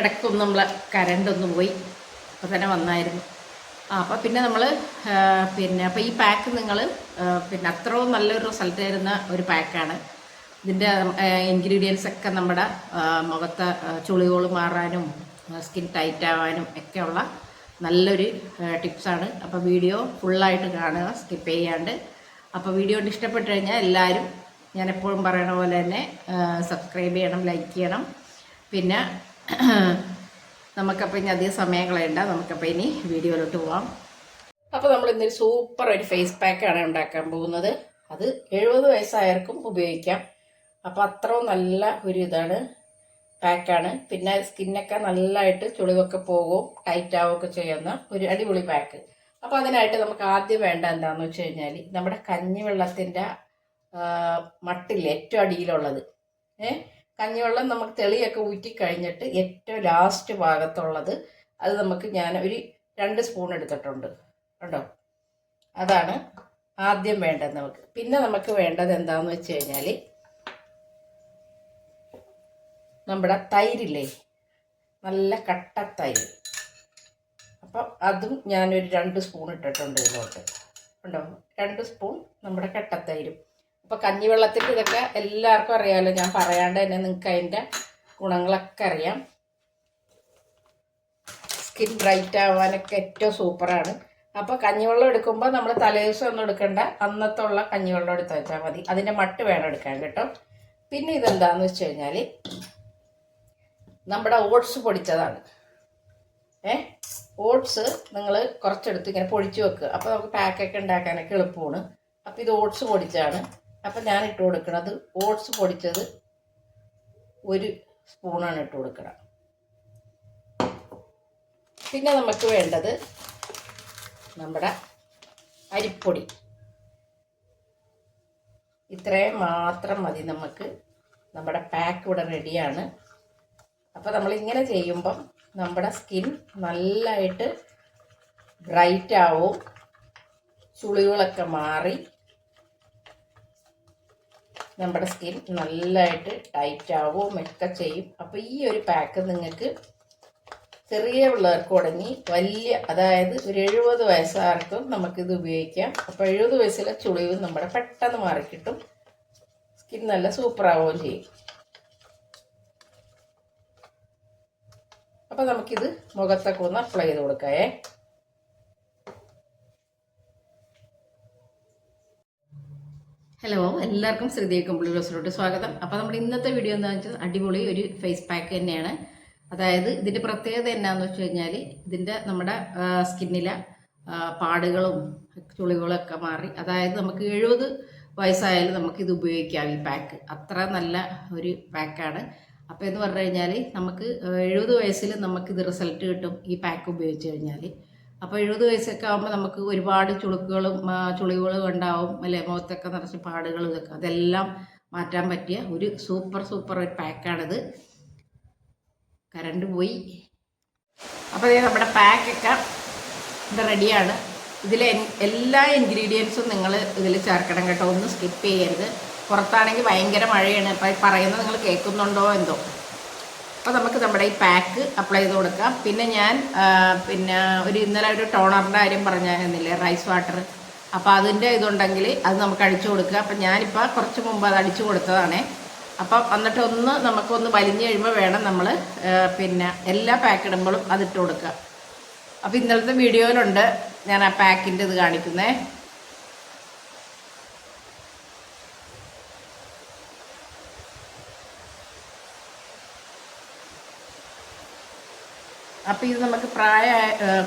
ഇടയ്ക്കൊന്നും നമ്മൾ കരണ്ടൊന്നും പോയി. അപ്പോൾ തന്നെ വന്നായിരുന്നു. അപ്പോൾ പിന്നെ നമ്മൾ പിന്നെ അപ്പോൾ ഈ പാക്ക് നിങ്ങൾ പിന്നെ അത്രയും നല്ലൊരു റിസൾട്ട് തരുന്ന ഒരു പാക്കാണ് ഇതിന്റെ ഇൻഗ്രീഡിയൻസ് ഒക്കെ നമ്മുടെ മുഖത്ത് ചുളികൾ മാറാനും സ്കിൻ ടൈറ്റ് ആവാനും ഒക്കെയുള്ള നല്ലൊരു ടിപ്സാണ് അപ്പോൾ വീഡിയോ ഫുള്ളായിട്ട് കാണുക സ്കിപ്പ് ചെയ്യാണ്ട്. അപ്പോൾ വീഡിയോ ഇഷ്ടപ്പെട്ട് കഴിഞ്ഞാൽ എല്ലാവരും ഞാൻ എപ്പോഴും പറയണ പോലെ തന്നെ സബ്സ്ക്രൈബ് ചെയ്യണം ലൈക്ക് ചെയ്യണം. പിന്നെ നമുക്കപ്പോൾ ഇനി അധികം സമയം കളയണ്ട. നമുക്കപ്പോൾ ഇനി വീഡിയോയിലോട്ട് പോവാം. അപ്പോൾ നമ്മൾ ഇന്നൊരു സൂപ്പർ ഒരു ഫേസ് പാക്കാണ് ഉണ്ടാക്കാൻ പോകുന്നത്. അത് എഴുപത് വയസ്സായവർക്കും ഉപയോഗിക്കാം. അപ്പോൾ അത്രയും നല്ല ഒരു ഇതാണ് പാക്കാണ് പിന്നെ സ്കിന്നൊക്കെ നല്ലതായിട്ട് ചുളിവൊക്കെ പോകും ടൈറ്റ് ആവുകയൊക്കെ ചെയ്യുന്ന ഒരു അടിപൊളി പാക്ക് അപ്പോൾ അതിനായിട്ട് നമുക്ക് ആദ്യം വേണ്ട എന്താണെന്ന് വെച്ച് കഴിഞ്ഞാൽ നമ്മുടെ കഞ്ഞിവെള്ളത്തിന്റെ മട്ടില്ലേ ഏറ്റവും അടിയിലുള്ളത്. ഏ? കഞ്ഞിവെള്ളം നമുക്ക് തെളിയൊക്കെ ഊറ്റി കഴിഞ്ഞിട്ട് ഏറ്റവും ലാസ്റ്റ് ഭാഗത്തുള്ളത് അത് നമുക്ക് ഞാൻ ഒരു രണ്ട് സ്പൂൺ എടുത്തിട്ടുണ്ട്. കണ്ടോ? അതാണ് ആദ്യം വേണ്ടത് നമുക്ക്. പിന്നെ നമുക്ക് വേണ്ടത് എന്താണെന്ന് വെച്ച് കഴിഞ്ഞാൽ നമ്മുടെ തൈരില്ലേ? നല്ല കട്ട തൈര്. അപ്പം അതും ഞാനൊരു രണ്ട് സ്പൂൺ ഇട്ടിട്ടുണ്ട് ഇതിലോട്ട്. ഉണ്ടോ രണ്ട് സ്പൂൺ നമ്മുടെ കട്ടത്തൈരും അപ്പോൾ കഞ്ഞിവെള്ളത്തിന്റെ ഇതൊക്കെ എല്ലാവർക്കും അറിയാമല്ലോ ഞാൻ പറയാണ്ട് തന്നെ നിങ്ങൾക്ക് അതിന്റെ ഗുണങ്ങളൊക്കെ അറിയാം. സ്കിൻ ബ്രൈറ്റ് ആവാനൊക്കെ ഏറ്റവും സൂപ്പറാണ് അപ്പോൾ കഞ്ഞിവെള്ളം എടുക്കുമ്പോൾ നമ്മൾ തലേദിവസം ഒന്നും എടുക്കേണ്ട. അന്നത്തെ ഉള്ള കഞ്ഞിവെള്ളം എടുത്ത് വെച്ചാൽ മതി. അതിന്റെ മട്ട് വേണം എടുക്കാൻ കേട്ടോ. പിന്നെ ഇതെന്താന്ന് വെച്ച് കഴിഞ്ഞാൽ നമ്മുടെ ഓട്സ് പൊടിച്ചതാണ്. ഏ? ഓട്സ് നിങ്ങൾ കുറച്ചെടുത്ത് ഇങ്ങനെ പൊടിച്ച് വെക്കുക അപ്പോൾ നമുക്ക് പാക്കൊക്കെ ഉണ്ടാക്കാനൊക്കെ എളുപ്പമാണ്. അപ്പോൾ ഇത് ഓട്സ് പൊടിച്ചാണ്. അപ്പോൾ ഞാൻ ഇട്ട് കൊടുക്കുന്നത് ഓട്സ് പൊടിച്ചത് ഒരു സ്പൂണാണ് ഇട്ട് കൊടുക്കണം. പിന്നെ നമുക്ക് വേണ്ടത് നമ്മുടെ അരിപ്പൊടി. ഇത്രയും മാത്രം മതി നമുക്ക്. നമ്മുടെ പാക്ക് ഇവിടെ റെഡിയാണ് അപ്പോൾ നമ്മൾ ഇങ്ങനെ ചെയ്യുമ്പം നമ്മുടെ സ്കിൻ നല്ലതായിട്ട് ബ്രൈറ്റ് ആവും. ചുളികളൊക്കെ മാറി. നമ്മുടെ സ്കിൻ നല്ലതായിട്ട് ടൈറ്റ് ആവുകയും ഒക്കെ ചെയ്യും. അപ്പോൾ ഈ ഒരു പാക്ക് നിങ്ങൾക്ക് ചെറിയ പിള്ളേർക്ക് തുടങ്ങി വലിയ അതായത് ഒരു എഴുപത് വയസ്സാർക്കും നമുക്കിത് ഉപയോഗിക്കാം. അപ്പോൾ എഴുപത് വയസ്സിലെ ചുളിവ് നമ്മുടെ പെട്ടെന്ന് മാറിക്കിട്ടും സ്കിൻ നല്ല സൂപ്പർ ആവുകയും ചെയ്യും. അപ്പോൾ നമുക്കിത് മുഖത്തൊക്കെ ഒന്ന് അപ്ലൈ ചെയ്ത് കൊടുക്കാവേ ഹലോ എല്ലാവർക്കും ശ്രീദേവി കമ്പിളി ബ്ലോസിലോട്ട് സ്വാഗതം. അപ്പോൾ നമ്മുടെ ഇന്നത്തെ വീഡിയോ എന്താണെന്ന് വെച്ചാൽ അടിപൊളി ഒരു ഫേസ് പാക്ക് തന്നെയാണ്. അതായത് ഇതിന്റെ പ്രത്യേകത എന്നാന്ന് വെച്ച് കഴിഞ്ഞാൽ ഇതിന്റെ നമ്മുടെ സ്കിന്നിലെ പാടുകളും ചുളികളൊക്കെ മാറി. അതായത് നമുക്ക് എഴുപത് വയസ്സായാലും ഇത് ഉപയോഗിക്കാം ഈ പാക്ക് അത്ര നല്ല ഒരു പാക്കാണ് അപ്പോൾ എന്ന് പറഞ്ഞു കഴിഞ്ഞാൽ നമുക്ക് എഴുപത് വയസ്സിൽ നമുക്കിത് റിസൾട്ട് കിട്ടും ഈ പാക്ക് ഉപയോഗിച്ച് കഴിഞ്ഞാൽ. അപ്പോൾ എഴുപത് വയസ്സൊക്കെ ആകുമ്പോൾ നമുക്ക് ഒരുപാട് ചുളുക്കുകളും ചുളിവുകളും ഉണ്ടാവും അല്ലെ? മുഖത്തൊക്കെ നിറച്ച് പാടുകളും ഇതൊക്കെ. അതെല്ലാം മാറ്റാൻ പറ്റിയ ഒരു സൂപ്പർ സൂപ്പർ ഒരു പാക്കാണിത്. കറണ്ട് പോയി. അപ്പോൾ ദേ നമ്മുടെ പാക്കൊക്കെ ഇത് റെഡിയാണ്. ഇതിലെ എല്ലാ ഇൻഗ്രീഡിയൻസും നിങ്ങൾ ഇതിൽ ചേർക്കണം കേട്ടോ. ഒന്നും സ്കിപ്പ് ചെയ്യരുത്. പുറത്താണെങ്കിൽ ഭയങ്കര മഴയാണ്. അപ്പോൾ പറയുന്നത് നിങ്ങൾ കേൾക്കുന്നുണ്ടോ എന്തോ? അപ്പോൾ നമുക്ക് നമ്മുടെ ഈ പാക്ക് അപ്ലൈ ചെയ്ത് കൊടുക്കാം. പിന്നെ ഞാൻ പിന്നെ ഒരു ഇന്നലെ ഒരു ടോണറിന്റെ കാര്യം പറഞ്ഞിരുന്നില്ലേ റൈസ് വാട്ടർ അപ്പോൾ അതിന്റെ ഇതുണ്ടെങ്കിൽ അത് നമുക്ക് അടിച്ചു കൊടുക്കുക. അപ്പം ഞാനിപ്പോൾ കുറച്ച് മുമ്പ് അത് അടിച്ചു കൊടുത്തതാണേ. അപ്പം എന്നിട്ട് ഒന്ന് നമുക്കൊന്ന് വലിഞ്ഞ് കഴിയുമ്പോൾ വേണം നമ്മൾ പിന്നെ എല്ലാ പാക്ക് ഇടുമ്പോഴും അതിട്ട് കൊടുക്കുക. അപ്പോൾ ഇന്നലത്തെ വീഡിയോയിലുണ്ട് ഞാൻ ആ പാക്കിന്റെ ഇത് കാണിക്കുന്നേ. അപ്പോൾ ഇത് നമുക്ക് പ്രായ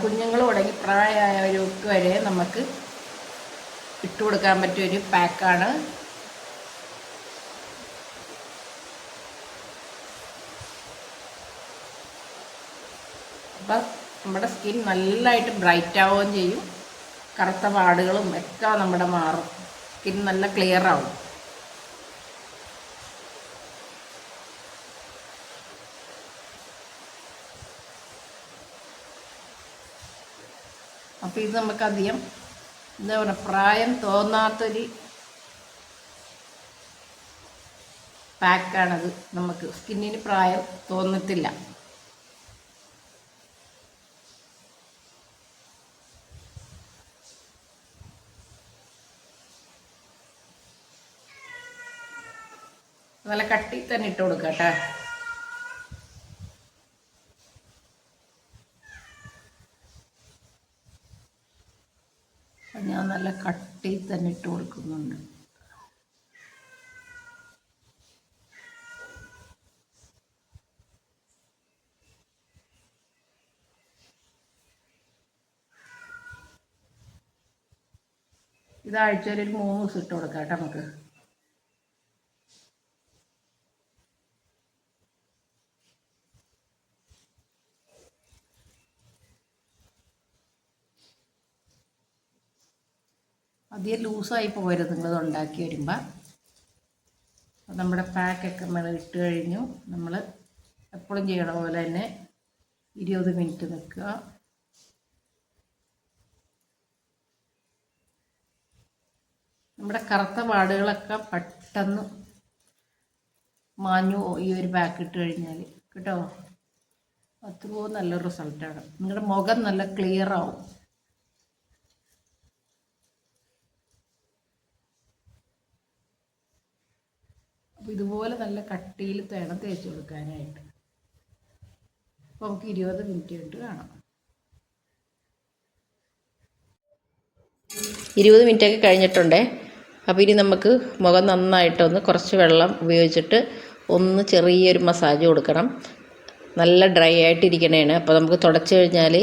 കുഞ്ഞുങ്ങൾ തുടങ്ങി പ്രായമായവർക്ക് വരെ നമുക്ക് ഇട്ട് കൊടുക്കാൻ പറ്റിയൊരു പാക്കാണ്. അപ്പം നമ്മുടെ സ്കിൻ നല്ലതായിട്ട് ബ്രൈറ്റ് ആവുകയും ചെയ്യും. കറുത്ത പാടുകളും ഒക്കെ നമ്മുടെ മാറും. സ്കിൻ നല്ല ക്ലിയർ ആവും. അപ്പോൾ ഇത് നമുക്കധികം എന്താ പറയുക പ്രായം തോന്നാത്തൊരു പാക്കാണത്. നമുക്ക് സ്കിന്നിന് പ്രായം തോന്നത്തില്ല നല്ല കട്ടി തന്നെ ഇട്ട് കൊടുക്കാം കേട്ടോ. കട്ടി തന്നെ ഇട്ട് കൊടുക്കുന്നുണ്ട്. ഇതാഴ്ചയിൽ മൂന്ന് ദിവസം ഇട്ട് കൊടുക്കാം കേട്ടോ നമുക്ക്. അധികം ലൂസായി പോകരുത്. നിങ്ങളിത് ഉണ്ടാക്കി വരുമ്പോൾ നമ്മുടെ പാക്കൊക്കെ നമ്മൾ ഇട്ട് കഴിഞ്ഞു. നമ്മൾ എപ്പോഴും ചെയ്യണ പോലെ തന്നെ ഇരുപത് മിനിറ്റ് നിൽക്കുക. നമ്മുടെ കറുത്ത പാടുകളൊക്കെ പെട്ടെന്ന് മാഞ്ഞു ഈ ഒരു പാക്ക് ഇട്ട് കഴിഞ്ഞാൽ കേട്ടോ? അത്രയോ നല്ല റിസൾട്ടാണ് നിങ്ങളുടെ മുഖം നല്ല ക്ലിയർ ആവും. അപ്പോൾ ഇതുപോലെ നല്ല കട്ടിയിൽ തേണം തേച്ച് കൊടുക്കാനായിട്ട്. അപ്പോൾ നമുക്ക് ഇരുപത് മിനിറ്റ് കഴിഞ്ഞിട്ട് കാണാം. ഇരുപത് മിനിറ്റൊക്കെ കഴിഞ്ഞിട്ടുണ്ടേ. അപ്പോൾ ഇനി നമുക്ക് മുഖം നന്നായിട്ടൊന്ന് കുറച്ച് വെള്ളം ഉപയോഗിച്ചിട്ട് ഒന്ന് ചെറിയൊരു മസാജ് കൊടുക്കണം. നല്ല ഡ്രൈ ആയിട്ടിരിക്കണേണ്. അപ്പോൾ നമുക്ക് തുടച്ച് കഴിഞ്ഞാൽ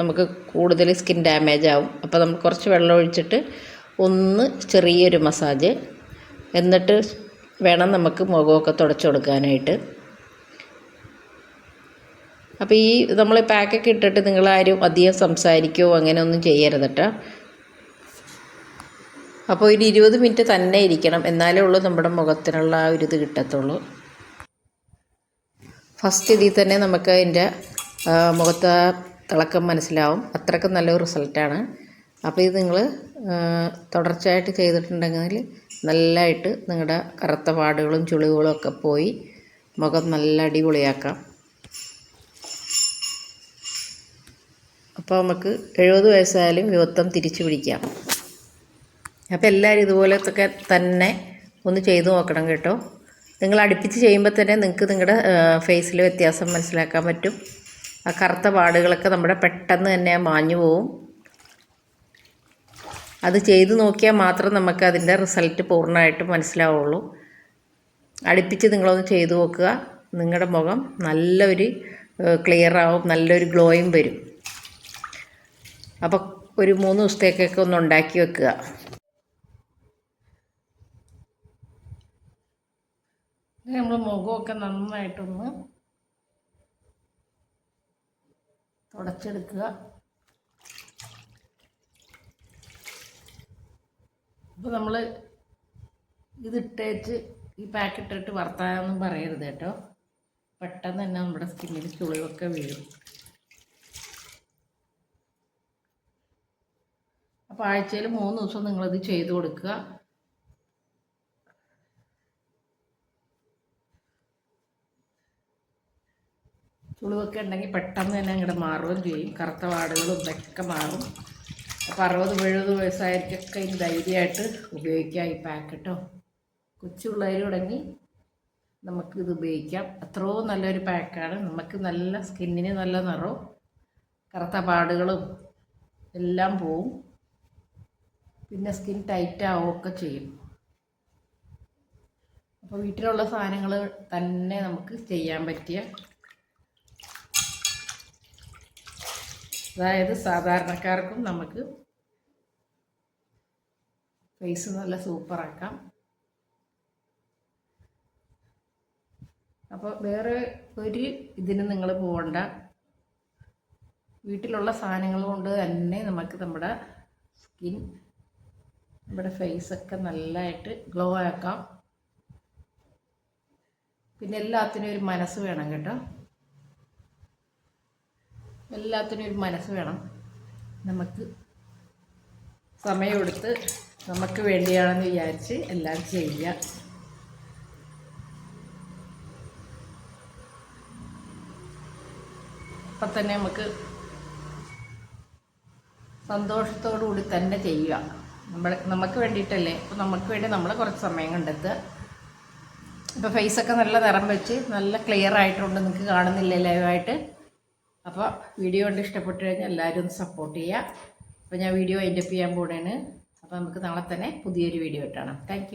നമുക്ക് കൂടുതൽ സ്കിൻ ഡാമേജ് ആവും. അപ്പോൾ നമുക്ക് കുറച്ച് വെള്ളം ഒഴിച്ചിട്ട് ഒന്ന് ചെറിയൊരു മസാജ്. എന്നിട്ട് വേണം നമുക്ക് മുഖമൊക്കെ തുടച്ചു കൊടുക്കാനായിട്ട്. അപ്പോൾ ഈ നമ്മൾ പാക്കൊക്കെ ഇട്ടിട്ട് നിങ്ങളാരും അധികം സംസാരിക്കുകയോ അങ്ങനെ ഒന്നും ചെയ്യരുത് കേട്ടോ അപ്പോൾ ഒരു ഇരുപത് മിനിറ്റ് തന്നെ ഇരിക്കണം എന്നാലേ ഉള്ളൂ നമ്മുടെ മുഖത്തിനുള്ള ആ ഒരു ഇത് കിട്ടത്തുള്ളൂ. ഫസ്റ്റ് ഇതിൽ തന്നെ നമുക്ക് അതിന്റെ മുഖത്ത് തിളക്കം മനസ്സിലാവും. അത്രയ്ക്ക് നല്ലൊരു റിസൾട്ടാണ്. അപ്പോൾ ഇത് നിങ്ങൾ തുടർച്ചയായിട്ട് ചെയ്തിട്ടുണ്ടെങ്കിൽ നല്ലതായിട്ട് നിങ്ങളുടെ കറുത്ത പാടുകളും ചുളിവുകളും ഒക്കെ പോയി മുഖം നല്ല അടിപൊളിയാക്കാം. അപ്പോൾ നമുക്ക് എഴുപത് വയസ്സായാലും യുവത്വം തിരിച്ചു പിടിക്കാം. അപ്പോൾ എല്ലാവരും ഇതുപോലത്തൊക്കെ തന്നെ ഒന്ന് ചെയ്തു നോക്കണം കേട്ടോ. നിങ്ങൾ അടുപ്പിച്ച് ചെയ്യുമ്പോൾ തന്നെ നിങ്ങൾക്ക് നിങ്ങളുടെ ഫേസിൽ വ്യത്യാസം മനസ്സിലാക്കാൻ പറ്റും. ആ കറുത്ത പാടുകളൊക്കെ നമ്മുടെ പെട്ടെന്ന് തന്നെ മാഞ്ഞു പോവും. അത് ചെയ്തു നോക്കിയാൽ മാത്രം നമുക്ക് അതിന്റെ റിസൾട്ട് പൂർണമായിട്ടും മനസ്സിലാവുള്ളൂ. അടുപ്പിച്ച് നിങ്ങളൊന്ന് ചെയ്തു നോക്കുക. നിങ്ങളുടെ മുഖം നല്ലൊരു ക്ലിയർ ആവും നല്ലൊരു ഗ്ലോയും വരും. അപ്പോൾ ഒരു മൂന്ന് ദിവസത്തേക്കൊക്കെ ഒന്ന് ഉണ്ടാക്കി വെക്കുക. നമ്മൾ മുഖമൊക്കെ നന്നായിട്ടൊന്ന് തുടച്ചെടുക്കുക. അപ്പോൾ നമ്മൾ ഇതിട്ടേച്ച് ഈ പാക്കറ്റ് ഇട്ട് വർത്താനൊന്നും പറയരുത് കേട്ടോ. പെട്ടെന്ന് തന്നെ നമ്മുടെ സ്കിന്നിൽ ചുളിവൊക്കെ വീഴും. അപ്പോൾ ആഴ്ചയിൽ മൂന്ന് ദിവസം നിങ്ങളിത് ചെയ്ത് കൊടുക്കുക. ചുളിവൊക്കെ ഉണ്ടെങ്കിൽ പെട്ടെന്ന് തന്നെ അങ്ങോട്ട് മാറുകയും ചെയ്യും. കറുത്ത വാടുകളും ഇതൊക്കെ മാറും. അപ്പോൾ അറുപത് എഴുപത് വയസ്സായിരിക്കൊക്കെ ഇനി ധൈര്യമായിട്ട് ഉപയോഗിക്കാം ഈ പാക്കറ്റോ കൊച്ചു പിള്ളേർ തുടങ്ങി നമുക്കിത് ഉപയോഗിക്കാം. അത്രയും നല്ലൊരു പാക്കാണ് നമുക്ക് നല്ല സ്കിന്നിന് നല്ല നിറവും കറുത്ത പാടുകളും എല്ലാം പോവും. പിന്നെ സ്കിൻ ടൈറ്റ് ആവുകയൊക്കെ ചെയ്യും. അപ്പോൾ വീട്ടിലുള്ള സാധനങ്ങൾ തന്നെ നമുക്ക് ചെയ്യാൻ പറ്റിയ അതായത് സാധാരണക്കാർക്കും നമുക്ക് ഫേസ് നല്ല സൂപ്പറാക്കാം അപ്പോൾ വേറെ ഒരു ഇതിന് നിങ്ങൾ പോകണ്ട വീട്ടിലുള്ള സാധനങ്ങൾ കൊണ്ട് തന്നെ നമുക്ക് നമ്മുടെ സ്കിൻ നമ്മുടെ ഫേസൊക്കെ നല്ലതായിട്ട് ഗ്ലോ ആക്കാം. പിന്നെ എല്ലാത്തിനും ഒരു മനസ്സ് വേണം കേട്ടോ. എല്ലാത്തിനും ഒരു മനസ്സ് വേണം. നമുക്ക് സമയമെടുത്ത് നമുക്ക് വേണ്ടിയാണെന്ന് വിചാരിച്ച് എല്ലാം ചെയ്യുക. അപ്പം തന്നെ നമുക്ക് സന്തോഷത്തോടു കൂടി തന്നെ ചെയ്യുക. നമ്മൾ നമുക്ക് വേണ്ടിയിട്ടല്ലേ? അപ്പോൾ നമുക്ക് വേണ്ടി നമ്മൾ കുറച്ച് സമയം കണ്ടെത്തുക. ഇപ്പോൾ ഫേസൊക്കെ നല്ല നിറം വെച്ച് നല്ല ക്ലിയർ ആയിട്ടുണ്ട്. നിങ്ങൾക്ക് കാണുന്നില്ലേ ലൈവായിട്ട് അപ്പോൾ വീഡിയോ കണ്ട് ഇഷ്ടപ്പെട്ടു കഴിഞ്ഞാൽ എല്ലാവരും ഒന്ന് സപ്പോർട്ട് ചെയ്യുക അപ്പോൾ ഞാൻ വീഡിയോ അതിന്റെ ചെയ്യാൻ പോവുകയാണ് അപ്പോൾ നമുക്ക് നാളെ തന്നെ പുതിയൊരു വീഡിയോ ഇട്ടാണ് താങ്ക്